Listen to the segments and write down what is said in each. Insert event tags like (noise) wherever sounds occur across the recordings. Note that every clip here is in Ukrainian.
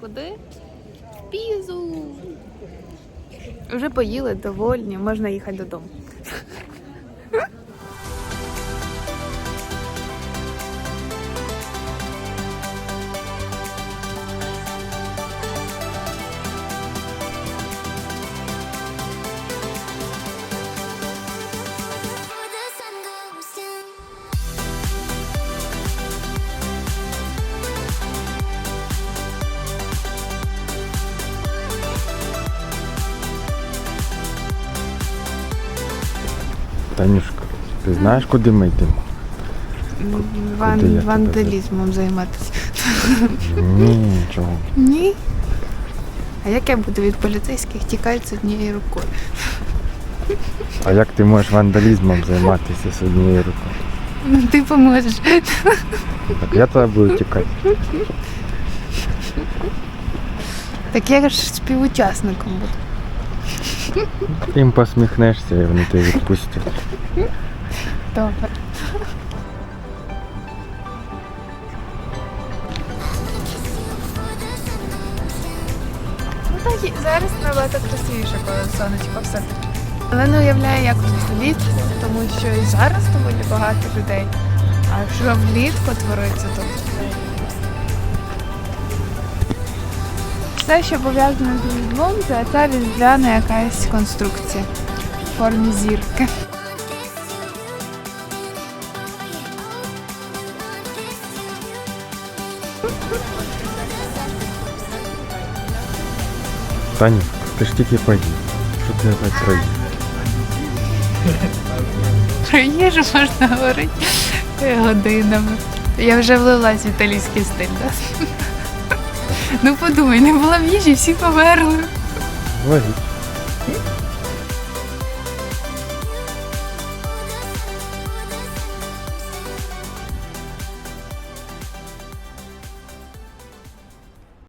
куди. В Пізу. Вже поїли, довольні, можна їхати додому. Танюшка, ти знаєш, куди ми йдемо? Ван, Куди я тебе вандалізмом займатися. Ні, нічого. Ні. А як я буду від поліцейських тікати з однією рукою? А як ти можеш вандалізмом займатися з однією рукою? Ну ти поможеш. Так я тебе буду тікати. Так я ж співучасником буду. Ти їм посміхнешся і вони тебе відпустять. Добре. Ну так зараз набагато красивіше, коли сонечко все. Але не уявляю, як тут влітку, тому що і зараз доволі багато людей. А якщо влітку твориться, то все, що пов'язане з різдвом, це ця різдвяна якась конструкція в формі зірки. Танюшка, ти ж тільки поїдь. Що ти опять проїдь? Про їжу можна говорити годинами. Я вже влилась в італійський стиль, так? Ну подумай, не було б їжі, всі померли. Логічно.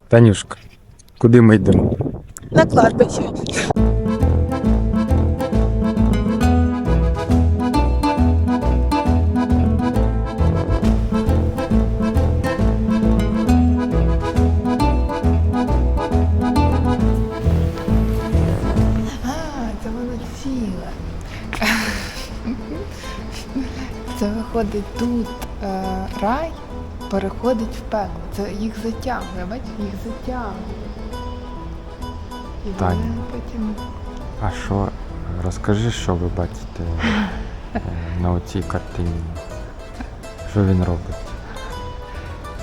Танюшка, куди ми йдемо? На кладбище. Виходить тут е, рай переходить в пекло. Це їх затягує, бачиш, їх затягує. І Таня. вони потім. А що? Розкажи, що ви бачите е, на оцій картині. Що він робить?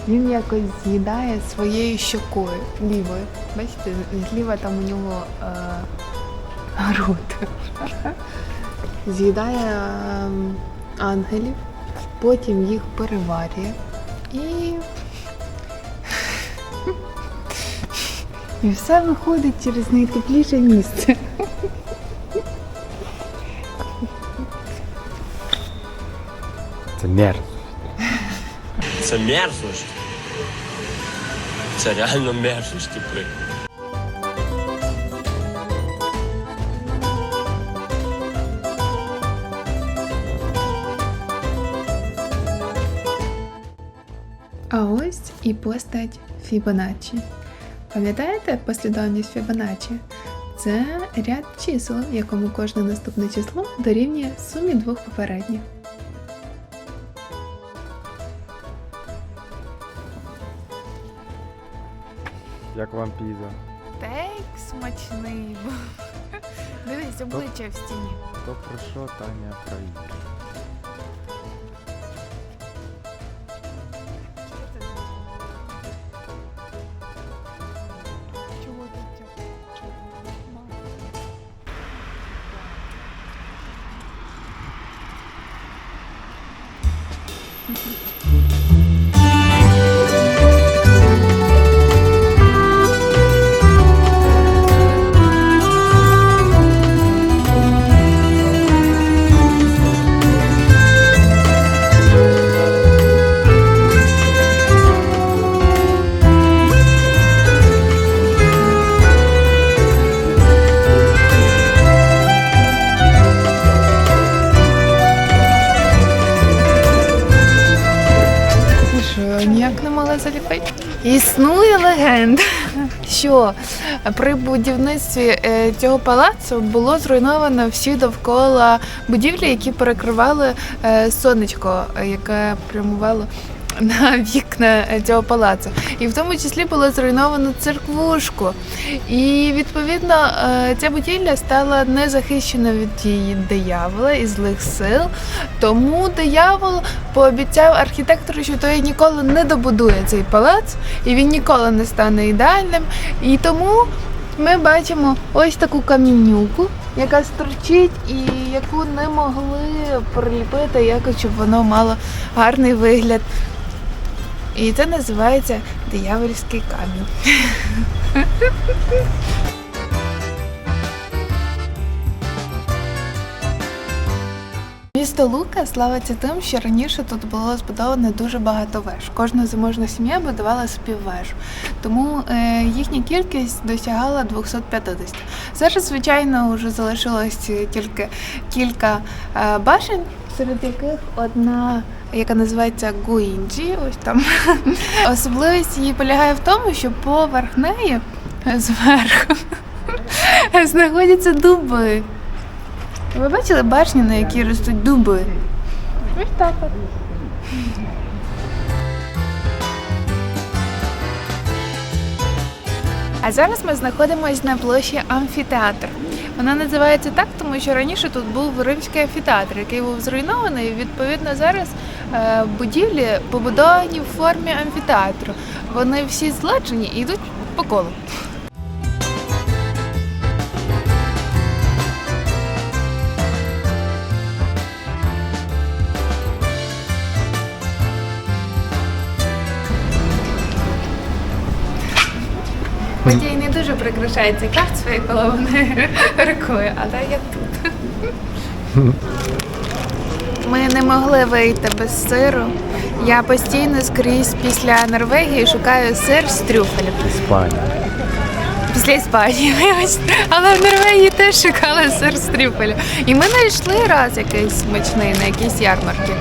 Він якось з'їдає своєю щокою лівою. Бачите, зліва там у нього е, груд. (laughs) З'їдає е, ангелів, потім їх переварює і. (laughs) І все виходить через найтепліше місце. Це мерз. Це мерзость. Це реально мерзость, типи. А ось і постать Фібоначчі. Пам'ятаєте послідовність Фібоначчі? Це ряд чисел, в якому кожне наступне число дорівнює сумі двох попередніх. Як вам піза? Тейк смачний. (laughs) Дивись, обличчя в стіні. То про що Таня проїде? Існує легенда, що при будівництві е, цього палацу було зруйновано всі довкола будівлі, які перекривали е, сонечко, яке прямувало на вікна цього палацу. І в тому числі було зруйновано церквушку. І відповідно е, ця будівля стала незахищена від дії диявола і злих сил. Тому диявол пообіцяв архітектору, що той ніколи не добудує цей палац, і він ніколи не стане ідеальним. І тому ми бачимо ось таку камінюку, яка сторчить і яку не могли приліпити якось, щоб воно мало гарний вигляд. І це називається диявольський камінь. (laughs) Місто Лука славиться тим, що раніше тут було збудовано дуже багато веж. Кожна заможна сім'я будувала собі вежу. Тому е, їхня кількість досягала 250. Зараз, звичайно, вже залишилось тільки кілька е, башень, серед яких одна. Яка називається Гуінджі, ось там. (laughs) Особливість її полягає в тому, що поверх неї зверху (laughs) знаходяться дуби. Ви бачили башню, на якій ростуть дуби? Ось так. А зараз ми знаходимося на площі Амфітеатр. Вона називається так, тому що раніше тут був римський амфітеатр, який був зруйнований. Відповідно, зараз е, будівлі побудовані в формі амфітеатру. Вони всі зладжені і йдуть по колу. Матій не дуже прикрашає цей карт своєю половиною (laughs) рукою, але я тут. Ми не могли вийти без сиру. Я постійно скрізь після Норвегії шукаю сир з трюфелем. Іспанія. Після Іспанії, вибачте. Але в Норвегії теж шукали сир з трюфеля. І ми знайшли раз якийсь смачний на якійсь ярмарці.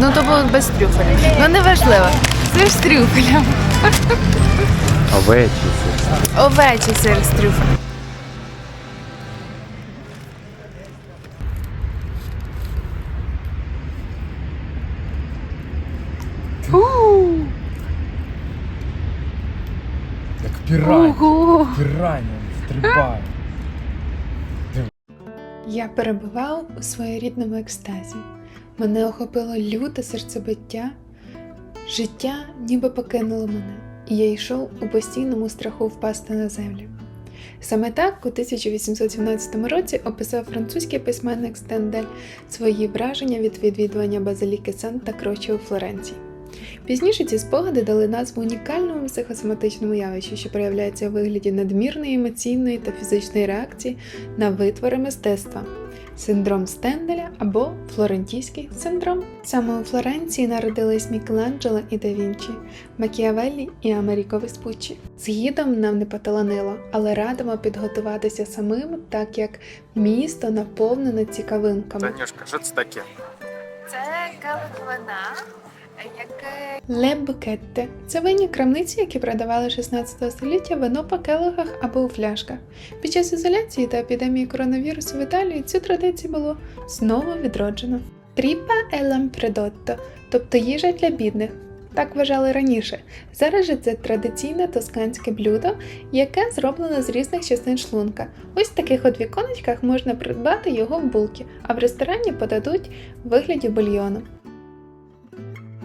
Ну то був без трюфеля. Ну не важливо. Сир з трюфелем. Овечі сир. Овечий сир з трюфелем. Як пірань. Ого! Пірання стрибає. Я перебував у своєрідному екстазі. Мене охопило люте серцебиття. Життя ніби покинуло мене, і я йшов у постійному страху впасти на землю. Саме так у 1817 році описав французький письменник Стендель свої враження від відвідування базиліки Санта Кроче у Флоренції. Пізніше ці спогади дали назву унікальному психосоматичному явищу, що проявляється у вигляді надмірної емоційної та фізичної реакції на витвори мистецтва. Синдром Стенделя або Флорентійський синдром. Саме у Флоренції народились Мікеланджело і да Вінчі, Макіавеллі і Америко Веспуччі. З гідом нам не поталанило, але радимо підготуватися самим, так як місто наповнене цікавинками. Танюшка, що це таке? Це калифвина, яке Ле Букетте. Це винні крамниці, які продавали 16 століття вино по келихах або у фляшках. Під час ізоляції та епідемії коронавірусу в Італії цю традицію було знову відроджено. Тріпа е лампредотто, тобто їжа для бідних. Так вважали раніше. Зараз же це традиційне тосканське блюдо, яке зроблено з різних частин шлунка. Ось в таких от віконечках можна придбати його в булки, а в ресторані подадуть в вигляді бульйону.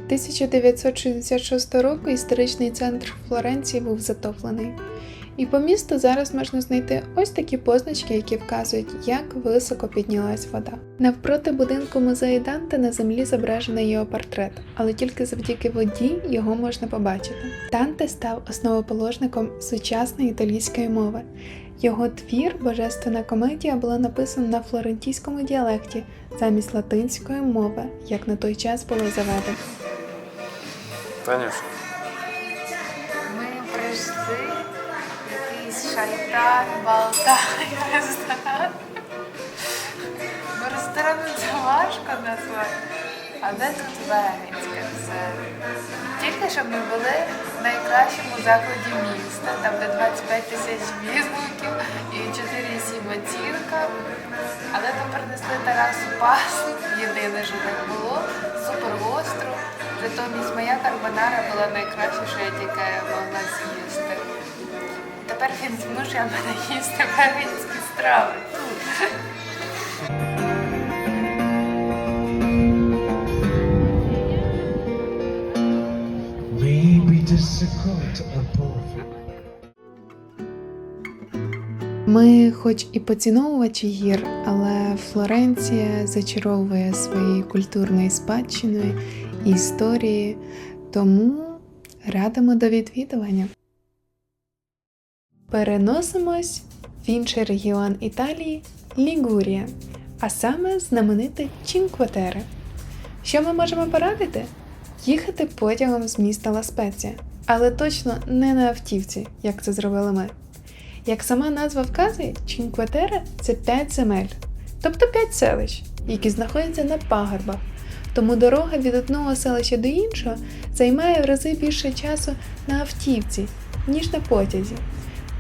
1966 року історичний центр Флоренції був затоплений. І по місту зараз можна знайти ось такі позначки, які вказують, як високо піднялась вода. Навпроти будинку музею Данте на землі зображений його портрет, але тільки завдяки воді його можна побачити. Данте став основоположником сучасної італійської мови. Його твір Божественна комедія була написана на флорентійському діалекті замість латинської мови, як на той час було заведено. Танюшка. Ми прийшли, якийсь шайтан болтає ресторан. Бо ресторан це важко назвати. А де тут веганське все? Тільки щоб ми були в найкращому закладі міста, там де 25 тисяч відгуків і 4,7 оцінка. Але там принесли Тарасу пасту, єдине, що так було, супер гостру. Натомість моя карбонара була найкраща, що я могла з'їсти. Тепер він змушує мене їсти веганські страви тут. Maybe difficult and perfect. Ми, хоч і поціновувачі гір, але Флоренція зачаровує своєю культурною спадщиною і історією, тому радимо до відвідування. Переносимось в інший регіон Італії Лігурія, а саме знамените Чінквотере. Що ми можемо порадити? Їхати потягом з міста Ласпеція, але точно не на автівці, як це зробили ми. Як сама назва вказує, Чінкватере це 5 земель, тобто 5 селищ, які знаходяться на пагорбах. Тому дорога від одного селища до іншого займає в рази більше часу на автівці, ніж на потязі.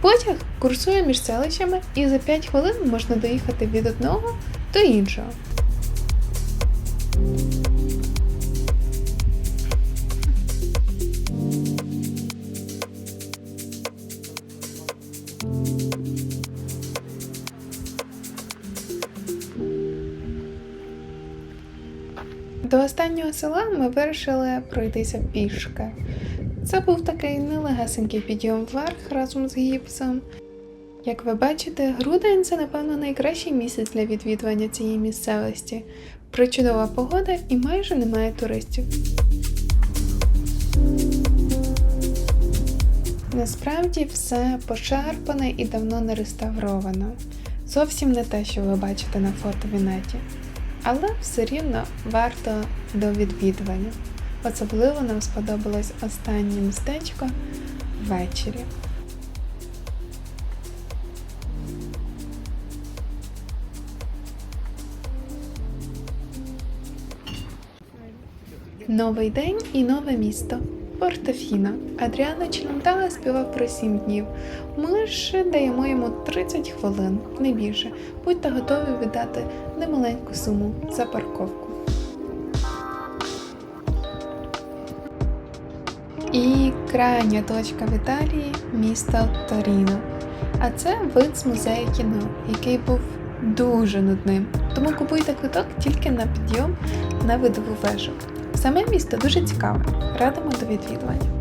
Потяг курсує між селищами і за 5 хвилин можна доїхати від одного до іншого. До останнього села ми вирішили пройтися пішки. Це був такий нелегесенький підйом вверх разом з гіпсом. Як ви бачите, грудень це, напевно, найкращий місяць для відвідування цієї місцевості. Причудова погода і майже немає туристів. Насправді все пошарпане і давно не реставровано. Зовсім не те, що ви бачите на фото в інеті. Але все рівно варто до відвідування. Особливо нам сподобалось останнє містечко ввечері. Новий день і нове місто. Портофіно. Адріано Челентала співав про 7 днів. Ми ж даємо йому 30 хвилин, не більше. Будьте готові віддати немаленьку суму за парковку. І крайня точка в Італії місто Торіно. А це вид з музею кіно, який був дуже нудним. Тому купуйте квиток тільки на підйом на видову вежу. Саме місто дуже цікаве. Радимо до відвідування.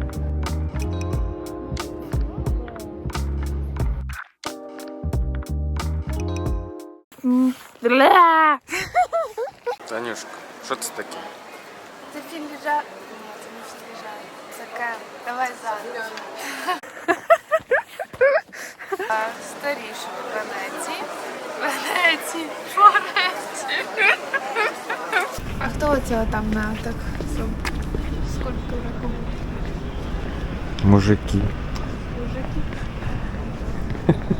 Танюшка, що це таке? Це філіжа. Ні, це не філіжа. Це кем. Давай зараз. Старіше в Венеції. Венеції. Флоренції. А хто оцього там на так скульптурах? Мужики. Мужики. (laughs)